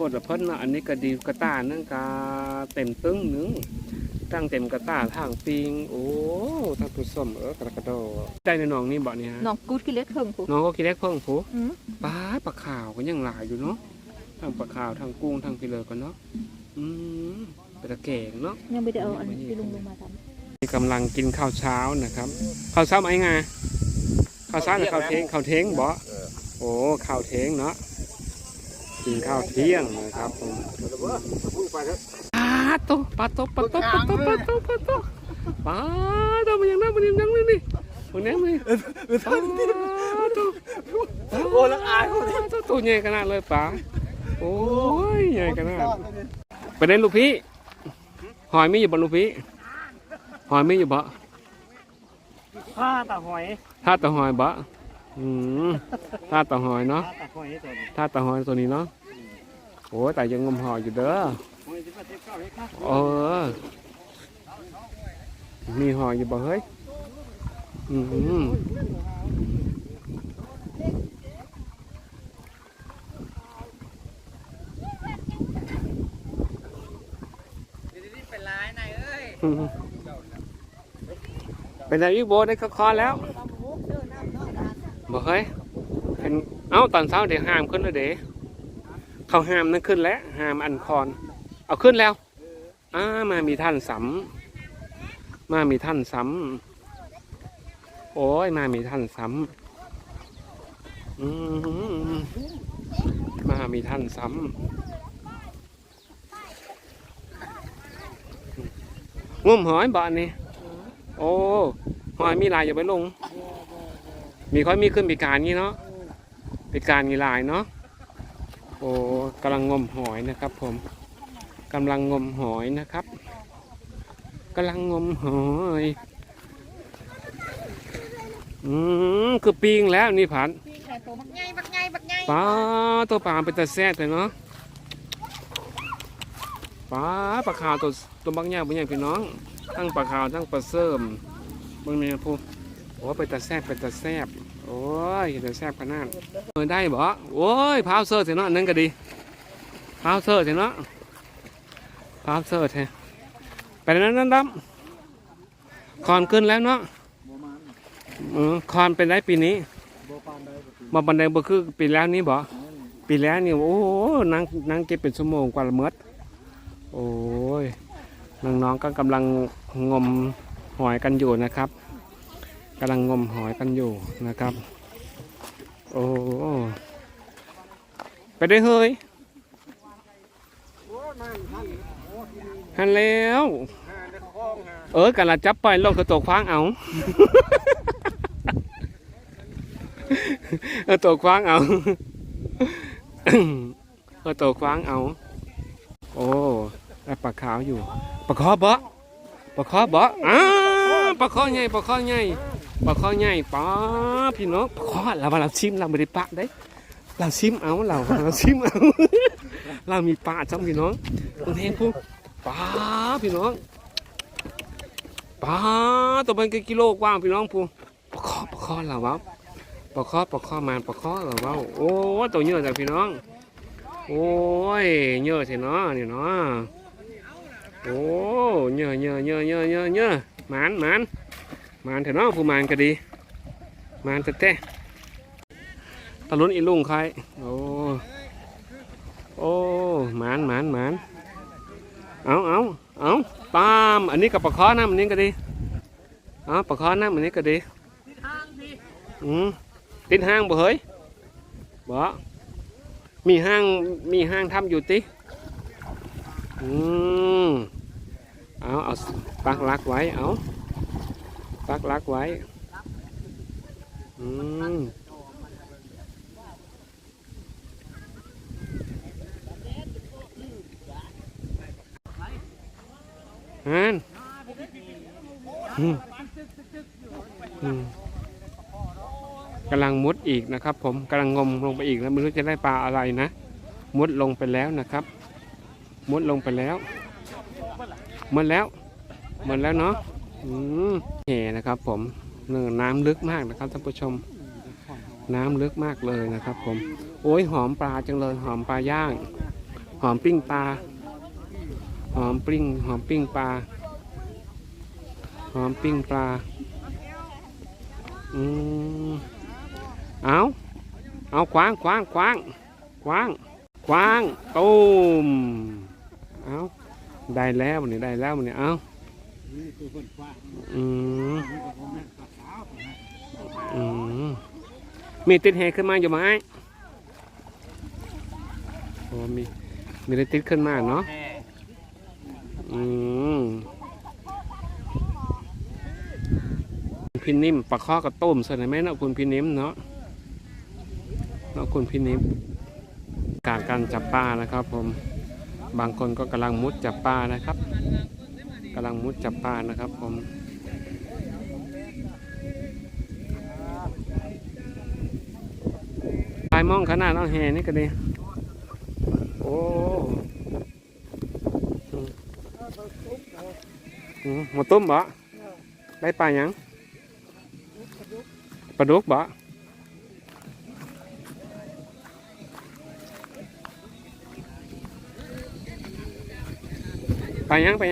พดละเพิ่นนะอันนี้ก็ดีกระต้านั่นก็เต็มตึ้งหนึงตั้งเต็มกระต้าทางปิงโอ้ท่านผู้ชมเออกระกระโดดได้ในหนองนี่บ่เนี่ยฮะน้องกูดกิเล็กเพิ่งผู้น้องก็คิดเล็กเพิ่งผูอืมปลาปลาขาวก็ยังหลายอยู่เนาะทั้งปลาขาวทั้งกุ้งทั้งพิเลอกันเนาะอืมเป็นตะเก่งเนาะยังไม่ได้เอาอันที่ลุงลงมาทนี่กำลังกินข้าวเช้านะครับข้าวเช้าไอ้ไงข้าวเช้าหรือข้าวเทงข้าวเทงบ่โอ้ข้าวเทงเนาะ กินข้าวเที่ยงนะครับผมปลาโตปลาโตปลาโตปลาโตปลาโตปลาโตปลาโตมันยังนั่งมันยังนั่งเลยนี่มันยังนี่ปลาโตโอ้ละอายคนตัวตัวใหญ่ขนาดเลยปลาโอ้ยใหญ่ขนาดไปเล่นลูกพี่หอยไม่อยู่บนลูกพี่หอยไม่อยู่บ่ผ้าตาหอยท่าตะหอยบะ อืมท่าตะหอยเนาะผ้าตาหอยตัวนี้ท่าตะหอยตัวนี้เนาะโอ้ยแต่ยังงมหอยอยู่เด้อหอยที่ประเทศเก้าเลยครับเออมีหอยอยู่บ่เฮ้ยอืมนี่เป็นลายนายเอ้ยเป็นไงอีกโบได้คอแล้ว บ่เฮ้ยเป็นเอ้าตอนเช้าเดี๋ยวห้ามขึ้นแล้วเดี๋ยวเขาห้ามนั่นขึ้นแล้วห้ามอันคอน เอาขึ้นแล้วอ้ามามีท่านสำมามีท่านสำโอ้ยมามีท่านสำอืมมามีท่านสำงุ่มหอยบ้านนี่โอ้หอยมีลายอย่าไปลง มีค่อยมีขึ้นปีการงี้เนาะปีการงี้หลายเนาะโอ้กำลังงมหอยนะครับผมกำลังงมหอยนะครับกำลังงมหอยอืมคือปิงแล้วนี่ผันำพี่แค่ตัวบักใหญ่บักใหญ่บักใหญ่ปลาตัวปลาเป็นตะแซ่เลยเนาะปลาปลาขาวตัวตัวบางอย่างบางอย่างพี่น้องทั้งปลาขาวทั้งปลาเสริมบางเนี่ยพูโอ้เป็นตะแซ่บเป็นตะแซ่บ โอ้ยเป็นตะแซ่บขนาดเออได้บ่โอ้ยพาวเซอร์เถอะเนาะนั่นก็ดีพาวเซอร์เถอะเนาะพาวเซอร์เถอะไปแล้วนั่นดำคอนขึ้นแล้วเนาะเออคอนเป็นได้ปีนี้มาบันไดบ่คือปีแล้วนี่บ่ปีแล้วนี่โอ้โหนั่งนั่งเก็บเป็นชั่วโมงกว่าละเมิดโอ้ยน้องๆก็กำลังงมหอยกันอยู่นะครับ กำลังงมหอยกันอยู่นะครับ โอ้ไปได้เฮ้ยหันแล้ว เออกันละจับไปโลกกระตกคว้างเอาเออตกคว้างเอาเออตกคว้างเอา โอ้ปลาขาวอยู่ปลาคอบ่ปลาคอบ่อ้า ปลาคอใหญ่ปลาคอใหญ่ปลาคอใหญ่ป้าพี่น้องปลาคอเราเราชิมเราไม่ได้ปะได้เราชิมเอาเราเราชิมเอาเรามีปลาจ้าพี่น้องตรงนี้พูป้าพี่น้องปลาตัวเป็นกิโลกว่างพี่น้องพูปลาคอปลาคอเรอวะปลาคอปลาคอมันปลาคอเรอวะโอ้ตัวเยอะจังพี่น้อง โอ้ยเยอะสิเนาะนี่เนาะโอ้เยอะเยอะเยอะเยอะเยอะเยอะ หมันหมันหมันเถอะเนาะผู้หมันก็ดีหมันแต่แต่ตะลุนอีลุงใครโอ้โอ้หมันหมันหมันเอาเอาเอาปามอันนี้กับปลาคอน้ำอันนี้ก็ดีอ๋อปลาคอน้ำอันนี้ก็ดีอืมติดห้างบ่เฮ้ยบ่มีห้างมีห้างทำอยู่ติอืม เอาเอาปักลักไว้เอาปักลักไว้อืมฮันอืมกำลังมุดอีกนะครับ ผมกำลังงมลงไปอีกแล้วไม่รู้จะได้ปลาอะไรนะ มุดลงไปแล้วนะครับ มุดลงไปแล้ว หมดแล้วหมดแล้วเนาะอืมแห่นะครับ ผมเนื้อน้ำลึกมากนะครับท่านผู้ชม น้ำลึกมากเลยนะครับ ผม โอ้ยหอมปลาจังเลยหอมปลาย่าง หอมปิ้งปลา หอมปิ้งหอมปิ้งปลา หอมปิ้งปลา อืมเอาเอาขวางขวางขวางขวางขวางตูมเอา ได้แล้วมันนี่ได้แล้วมันนี่เนี่ยเอาอืมนี่ก็ผมแม่ปลาขาวอืมมีติดแหขึ้นมาอยู่ไหมโอ้มีมีได้ติดขึ้นมาเนาะอืมพี่นิ่มปลาข้อกับต้มใส่ไหมเนาะคุณพี่นิ่มเนาะเนาะคุณพี่นิ่มการการจับปลานะครับผม บางคนก็กำลังมุดจับปลานะครับกำลังมุดจับปลานะครับผมปลายมองขนาดเอาแห่นี่ก็ดีโอ้ Ừ, một tôm bọ đây pa nhắn pa đuốc bọ pa nhắn pa nhắn ป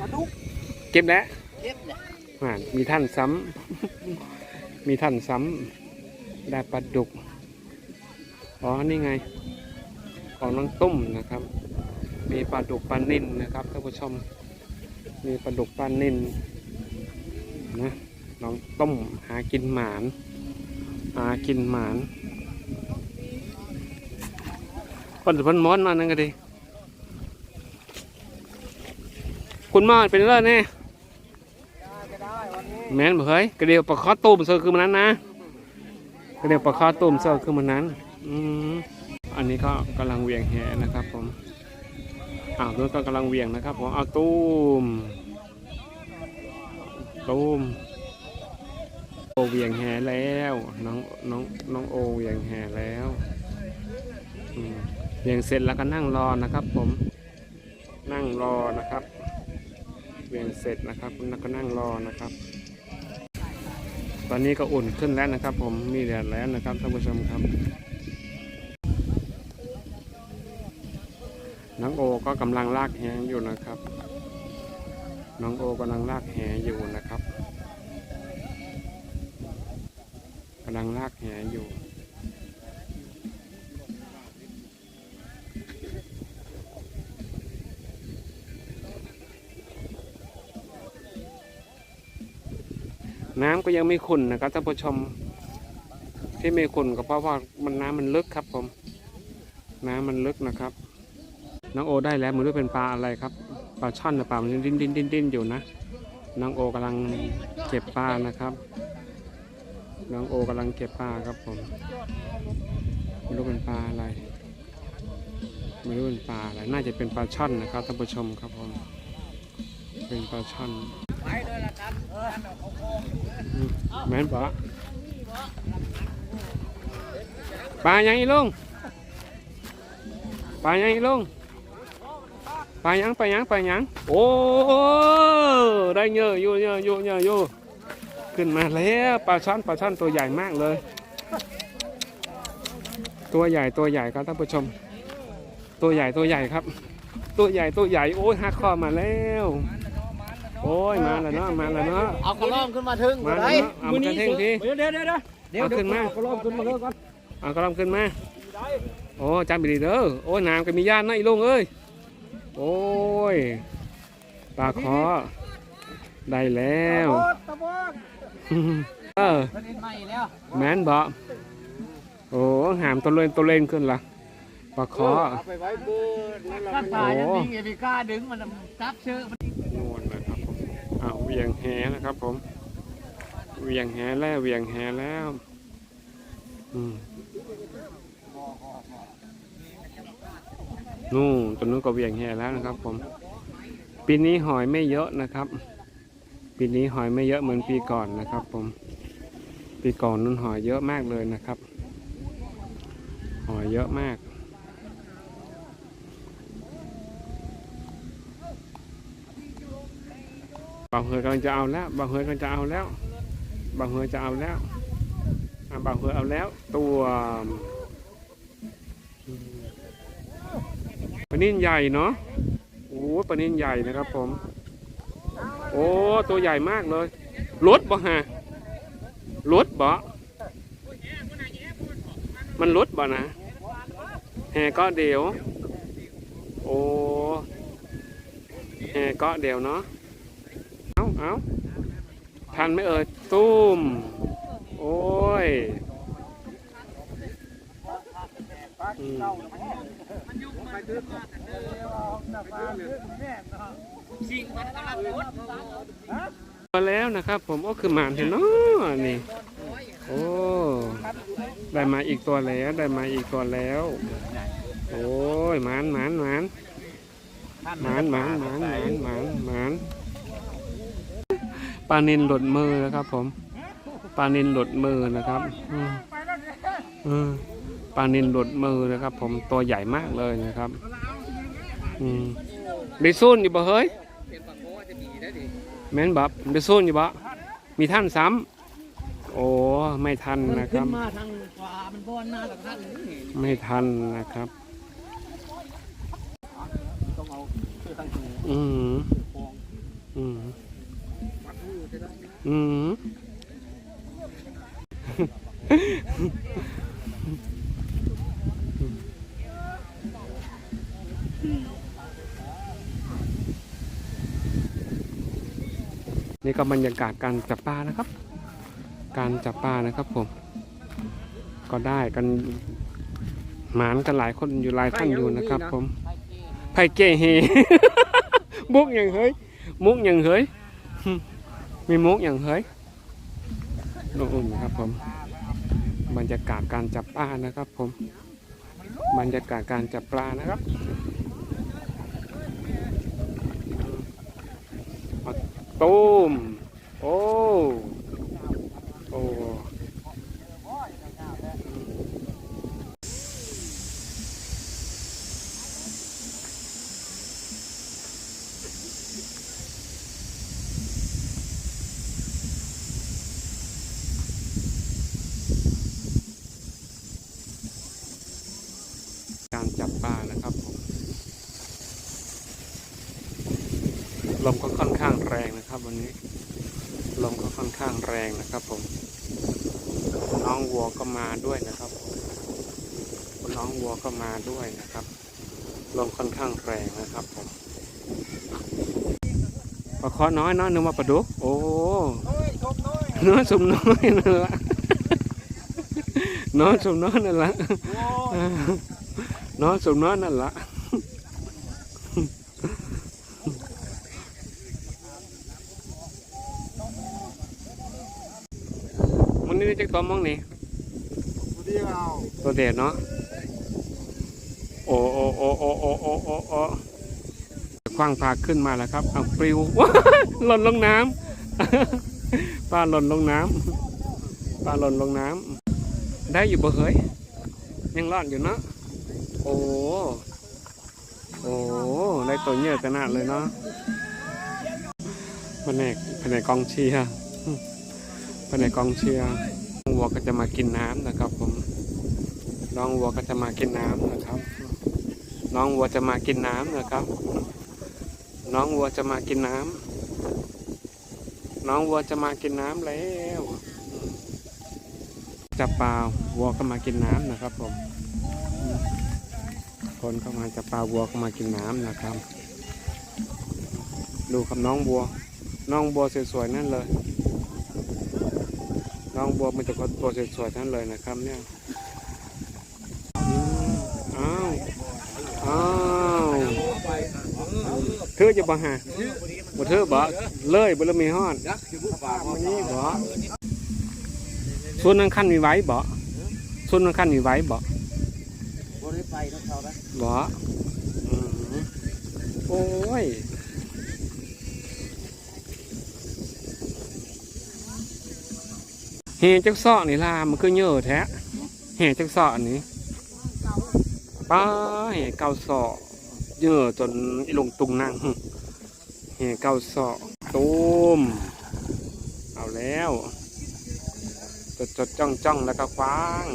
ลาดุกเก็บแล้วเก็บเนี่ยอ่ามีท่านซ้ำ มีท่านซ้ำได้ปลาดุก อ๋อ นี่ไง ของน้องตุ้มนะครับ มีปลาดุกปลานิ่นนะครับท่านผู้ชม มีปลาดุกปลานิ่นนะน้องต้มหากินหมาน หากินหมานคนสุพรรณม้อนมานั่นก็ดี คุณมอเป็นเลิศแน่แม่นบ่เฮ้ยกระเดียวปลาคอตุ่มเซอร์คือมันนั้นนะกระเดียวปลาคอตุ่มเซอร์คือมันนั้นอืมอันนี้ก็กำลังเหวียงแหนะครับผมอ้าวนู้นก็กำลังเหวียงนะครับผมเอาตุ้มตุ้มโอเหวียงแหแล้วน้องน้องน้องโอเหวียงแหแล้วเหวียงเสร็จแล้วก็นั่งรอนะครับ ผมนั่งรอนะครับ วียงเสร็จนะครับแล้วก็นั่งรอนะครับ ตอนนี้ก็อุ่นขึ้นแล้วนะครับ ผมมีแดดแล้วนะครับท่านผู้ชมครับน้องโอก็กำลังลากแหอยู่นะครับ น้องโอกำลังลากแหอยู่นะครับกำลังลากแหอยู่ ก็ยังไม่ขุ่นนะครับท่านผู้ชม ที่ไม่ขุ่นก็เพราะว่ามันน้ำมันลึกครับ ผม น้ำมันลึกนะครับน้องโอได้แล้วไมันรู้เป็นปลาอะไรครับปลาช่อนหรือปลามันดิ้นดิ้นดิ้นดิ้นอยู่นะน้องโอกำลังเก็บปลานะครับน้องโอกำลังเก็บปลาครับผมไม่รู้เป็นปลาอะไรไม่รู้เป็นปลาอะไรน่าจะเป็นปลาช่อนนะครับท่านผู้ชมครับผมเป็นปลาช่อน แม่นปะปลายังอีลุงปลายังอีลุงปลายังปลายังปลายังโอ้ได้เยอะอยู่เยอะอยู่เยอะอยู่ขึ้นมาแล้วปลาช่อนปลาช่อนตัวใหญ่มากเลย ตัวใหญ่ตัวใหญ่ครับท่านผู้ชม ตัวใหญ่ตัวใหญ่ครับ ตัวใหญ่ตัวใหญ่โอ้ยหักคอมาแล้ว โอ้ยมาแล้วเนาะมาแล้วเนาะเอากระล่อมขึ้นมาถึงมาแล้วเนาะเอามากระเท่งทีเดี๋ยวเดี๋ยวเดี๋ยวเดี๋ยวเอาขึ้นมากระล่อมขึ้นมาเลยก่อนเอากระลำขึ้นมาโอ้จำไปดีเด้อโอ้ยน้ำก็มีญาตินะอีลุงเอ้ยโอ้ยปลาคอได้แล้วโอ๊ยตะบอนเออประเด็นใหม่แล้วแมนบอโอ้หามตัวเล่นตัวเล่นขึ้นละปลาคอเอ วียงแหนะครับ ผม เวียงแหแล้วเวียงแหแล้ว อืมนู่นตัวนู้นก็เวียงแหแล้วนะครับ ผม ปีนี้หอยไม่เยอะนะครับ ปีนี้หอยไม่เยอะเหมือนปีก่อนนะครับ ผม ปีก่อนนั้นหอยเยอะมากเลยนะครับ หอยเยอะมาก บางเฮยกำลังจะเอาแล้ว บางเฮยกำลังจะเอาแล้ว บางเฮยจะเอาแล้วบางเฮยเอาแล้ว ตัวปลานิ่นใหญ่เนาะโอ้ปลานิ่นใหญ่นะครับผม โอ้ตัวใหญ่มากเลยรถบ่ฮะรถบ่มันรถบ่นะแห่ก็เดียว โอ้แห่ก็เดียวเนาะ เอาเอาทันไหมเอ่ยตุ้ม โอ้ยอืมาแล้วนะครับ ผมโอ้คือหมานเห็นเนาะนี่ โอ้ ได้มาอีกตัวแล้ว ได้มาอีกตัวแล้ว โอ้ยหมานหมานหมานหมานหมานหมานหมานหมานหมาน ลานินหลุดมือนะครับ ผมปลานินหลุดมือนะครับปลานินหลุดมือนะครับ ผมตัวใหญ่มากเลยนะครับมได้ซุ่นอยู่บ่เฮ้ยแม่นบับเดยวโซนอยู่บะมีท่านซ้ำโอ้ไม่ทันนะครับไม่ทันนะครับอืมอืม อืมนี่ก็บรรยากาศการจับปลานะครับ การจับปลานะครับผม ก็ได้กันหมานกันหลายคนอยู่หลายท่านอยู่นะครับ ผมไผ่เก้เฮมุกอย่างเฮ้ยมุกอย่างเฮ้ย มีมุกอย่างเฮ้ยน้องอุ่นครับผมบรรยากาศการจับปลานะครับ ผมบรรยากาศการจับปลานะครับตูมโอ้การจับปลานะครับผมลมก็ค่อนข้างแรงนะครับ วันนี้ ลมก็ค่อนข้างแรงนะครับ ผม น้องวัว ก็มาด้วยนะครับผมน้องวัวก็มาด้วยนะครับลมค่อนข้างแรงนะครับผมปลาคอน้อยเน้อยนึกว่าปลาดุกโอ้โอ้ยชมน้อยน้อยสมน้อยนั่นละน้อยสมน้อยนั่นละโอ้ยน้อยสมน้อยนั่นละมันนี่จะตัวมองนี่ เดียว ตัวเด็ดเนาะโอ้โอ้โอ้โอ้โอ้โอ้โอ้โอ้คว้างพาขึ้นมาแล้วครับเอาปลิวหล่นลงน้ำปลาหล่นลงน้ำปลาหล่นลงน้ำได้อยู่บ่เฮ้ยยังรอดอยู่เนาะโอ้โอ้ได้ตัวเยอะขนาดเลยเนาะแผนกแผนกกองเชียร์แผนกกองเชียร์วัวก็จะมากินน้ำนะครับผม น้องวัวก็จะมากินน้ำนะครับ น้องวัวจะมากินน้ำนะครับ น้องวัวจะมากินน้ำน้องวัวจะมากินน้ำแล้วจับปลาวัวก็มากินน้ำนะครับผมอืมคนก็มาจับปลาวัวก็มากินน้ำนะครับ ดูกับน้องวัว น้องวัวสวยๆนั่นเลย น้องบัวมันจะตัวสวยๆทั้งเลยนะครับเนี่ยอืมอ้าว อ้าวเธอจะบ่หาบ่เธอบ่เลยบ่ละมีฮอดบ่ส่วนนั้นขั้นมีไว้บ่ส่วนนั้นขั้นมีไว้บ่บริไปน้องเขานะบ่โอ้ยเฮจักซอกนี่ล่ะมันคือเยอะแท้เฮจักซอกนี่ ป้เก้าสอเยอะจนลงตุงนั่งเฮ้เก้าสอตูมเอาแล้วจดจดจ้องจ้องแล้วก็คว้าง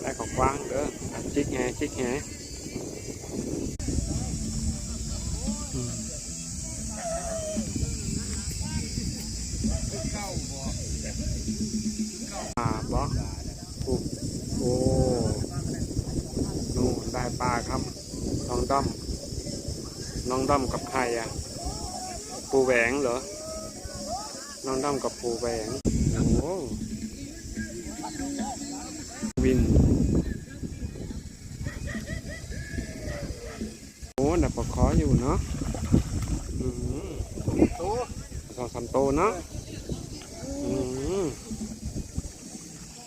ได้ของคว้างเด้อจิกแห่จิกแห่อ่าบอโอ้ ปลาครับ น้องด้อม น้องด้อมกับใครอะ ปูแหวงเหรอ น้องด้อมกับปูแหวง โอ้โวิน โอ้ดับปลาคออยู่เนาะสองสามโตเนาะ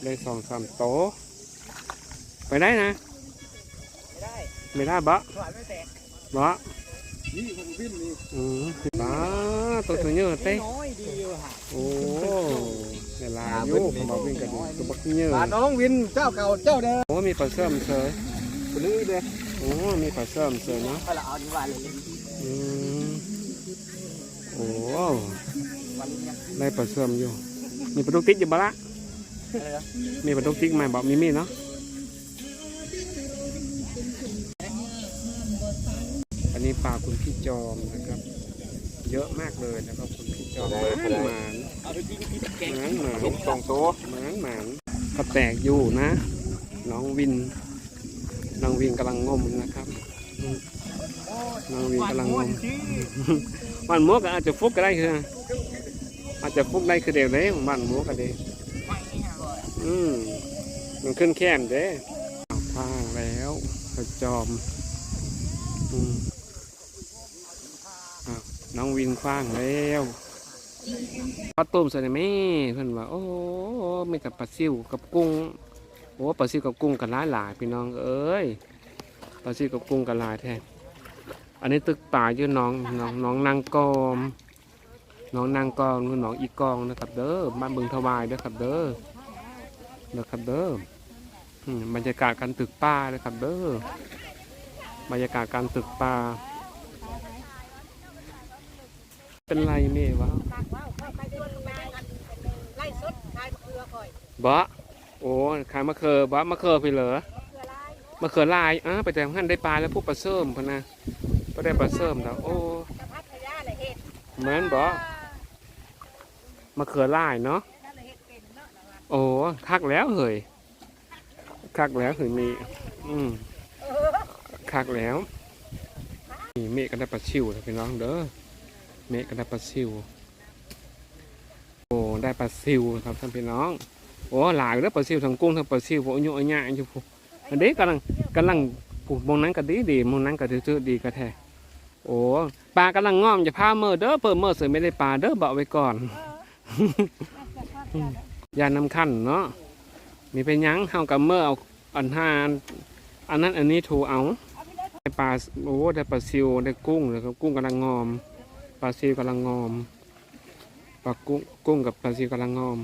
ได้สองสามโต ไปได้นะ ไม่ได้ไม่ได้บะขวานไม่แตกบะนี่ผมบินนี่อืมบ้าตัวตัวเยอะเต้น้อยดีอยู่ฮะโอ้เวลาอยู่ผมบอกวิ่งกันตัวบักเยอะปลาน้องวินเจ้าเก่าเจ้าเดิมโอ้มีปลาเสื่อมเสยคนนี้เลยโอ้มีปลาเสื่อมเสยเนาะไปละเอาดีกว่าเลยอืมโอ้วันนี้ได้ปลาเสื่อมอยู่มีปลาดุกติ๊กอยู่บ้ละอะไรนะมีปลาดุกติ๊กไหมบอกมีมีเนาะ ปลาคุณพี่จอมนะครับ เยอะมากเลยนะครับคุณพี่จอมหมานหมานเอาไปกินกินแกงหมานหมานเห็นสองตัวหมานหมานก็แตกอยู่นะ น้องวินน้องวินกำลังงมนะครับอืมน้องวินกำลังงมมันมวกอาจจะฟุกก็ได้คืออาจจะฟุกได้คือเดียวเลยมันมวกก็ดีอืมมันขึ้นแค้นเด้อ้าวพางแล้วกระจอมอืมอ้าว น้องวินคว้างแล้วปลาต้มใส่ในแม่เพิ่นว่า โอ้ไม่กับปลาซิวกับกุ้ง โอ้ปลาซิวกับกุ้งกันหลายหลายพี่น้องเอ้ยปลาซิวกับกุ้งกันหลายแท้อันนี้ตึกป่าชื่อน้องน้องน้องนางกอมน้องนางกอมคือน้องอีกองนะครับเด้อบ้านบึงทวายเด้อครับเด้อเด้อครับเด้ออืมบรรยากาศการตึกป่าเด้อครับเด้อบรรยากาศการตึกป่า เป็นไรเมวะไล่สดขายเกลือก่อยบะโอ้ขายมะเขือบะมะเขือไปเหรอเกลือลายมะเขือลายอะไปแต่ท่านได้ปลาแล้วพวกปลาเสริมพะนะก็ได้ปลาเสริมแล้วโอ้กระพัดขยะเลยเห็ดเหมือนบะมะเขือลายเนาะโอ้คักแล้วเหยคักแล้วเหยมีอืมคักแล้วนี่เมฆก็ได้ปลาชิวนะพี่น้องเด้อ เมฆก็ได้ปลาชิวโอ้ได้ปลาซิวครับท่านพี่น้องโอ้หลายเด้อปลาซิวทั้งกุ้งทั้งปลาซิวโอ้ยอันยอยู่พูอันนี้กำลังกำลังปลูกมองนั้นก็ดีดีมองนั้นก็ถือดีก็แท้โอ้ปลากำลังงอมจะพาเมื่อเด้อเปิดเมื่อเสือไม่ได้ปลาเด้อเบาไว้ก่อนยานำขั้นเนาะมีเป็นยังเฮากับเมื่อเอาอันห้าอันอันนั้นอันนี้ถูเอาได้ปลาโอ้ได้ปลาซิวได้กุ้งแล้วก็กุ้งกำลังงอม ปลาซิวกำลังงอม ปลากุ้งกุ้งกับปลาซิวกำลังงอม